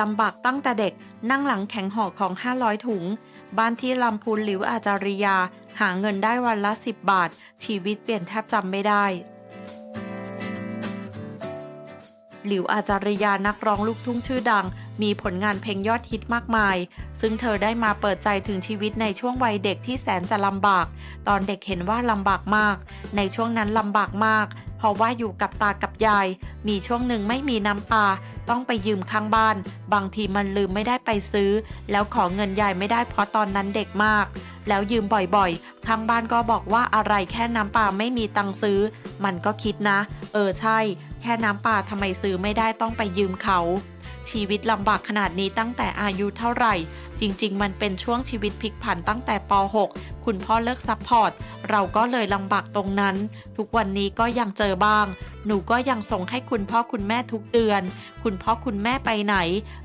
ลำบากตั้งแต่เด็กนั่งหลังแข็งห่อของ 500 ถุง บ้านที่ลำพูนหลิวอาจาริยา หาเงินได้วันละ 10 บาท ชีวิตเปลี่ยนแทบจำไม่ได้ หลิวอาจาริยานักร้องลูกทุ่งชื่อดัง มีผลงานเพลงยอดฮิตมากมาย ซึ่งเธอได้มาเปิดใจถึงชีวิตในช่วงวัยเด็กที่แสนจะลำบาก ตอนเด็กเห็นว่าลำบากมาก ในช่วงนั้นลำบากมาก เพราะว่าอยู่กับตากับยาย มีช่วงหนึ่งไม่มีน้ำปลาต้องไปยืมข้างบ้าน บางทีมันลืมไม่ได้ไปซื้อ แล้วขอเงินยายไม่ได้เพราะตอนนั้นเด็กมาก แล้วยืมบ่อยๆ ข้างบ้านก็บอกว่าอะไรแค่น้ำปลาไม่มีตังซื้อ มันก็คิดนะ เออใช่ แค่น้ำปลาทำไมซื้อไม่ได้ต้องไปยืมเขา ชีวิตลำบากขนาดนี้ตั้งแต่อายุเท่าไหร่ จริง ๆ มันเป็นช่วงชีวิตพลิกผันตั้งแต่ป .6 คุณพ่อเลิกซัพพอร์ต เราก็เลยลำบากตรงนั้น ทุกวันนี้ก็ยังเจอบ้าง หนูก็ยังส่งให้คุณพ่อคุณแม่ทุกเดือน คุณพ่อคุณแม่ไปไหน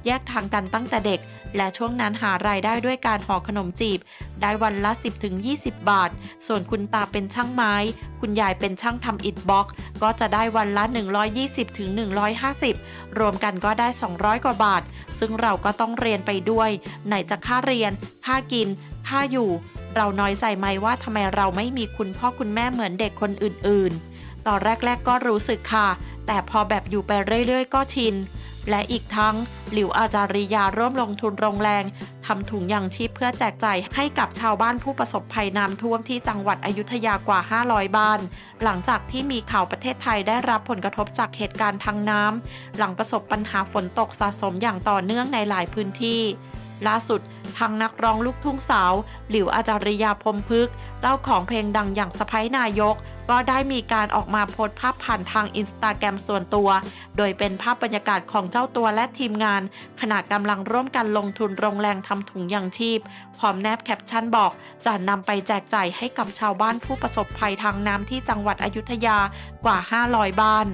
แยกทางกันตั้งแต่เด็ก และช่วงนั้นหารายได้ด้วยการห่อขนมจีบ ได้วันละ 10-20 บาท ส่วนคุณตาเป็นช่างไม้ คุณยายเป็นช่างทำอิฐบล็อก ก็จะได้วันละ 120-150 รวมกันก็ได้ 200 กว่าบาท ซึ่งเราก็ต้องเรียนไปด้วย ไหนจะค่าเรียน ค่ากิน ค่าอยู่ เราน้อยใจไหมว่าทำไมเราไม่มีคุณพ่อคุณแม่เหมือนเด็กคนอื่น ๆ ตอนแรกๆก็รู้สึกค่ะ แต่พอแบบอยู่ไปเรื่อยๆ ก็ชิน และอีกทั้งหลิวอาจาริยาร่วมลงทุนโรงแรงทำถุงยางชีพเพื่อแจกจ่ายให้กับชาวบ้านผู้ประสบภัยน้ำท่วมที่จังหวัดอยุธยากว่า 500 บ้าน หลังจากที่มีข่าวประเทศไทยได้รับผลกระทบจากเหตุการณ์ทางน้ำหลังประสบปัญหาฝนตกสะสมอย่างต่อเนื่องในหลายพื้นที่ ล่าสุดทางนักร้องลูกทุ่งสาว หลิวอาจาริยาพรมพึก เจ้าของเพลงดังอย่างสะพ้ยนายก ก็ได้มีการออกมาโพสต์ภาพผ่านทางอินสตาแกรมส่วนตัว โดยเป็นภาพบรรยากาศของเจ้าตัวและทีมงาน ขณะกำลังร่วมกันลงทุนโรงแรงทำถุงยางชีพ พร้อมแนบแคปชั่นบอก จะนำไปแจกจ่ายให้กับชาวบ้านผู้ประสบภัยทางน้ำที่จังหวัดอยุธยากว่า 500 บ้าน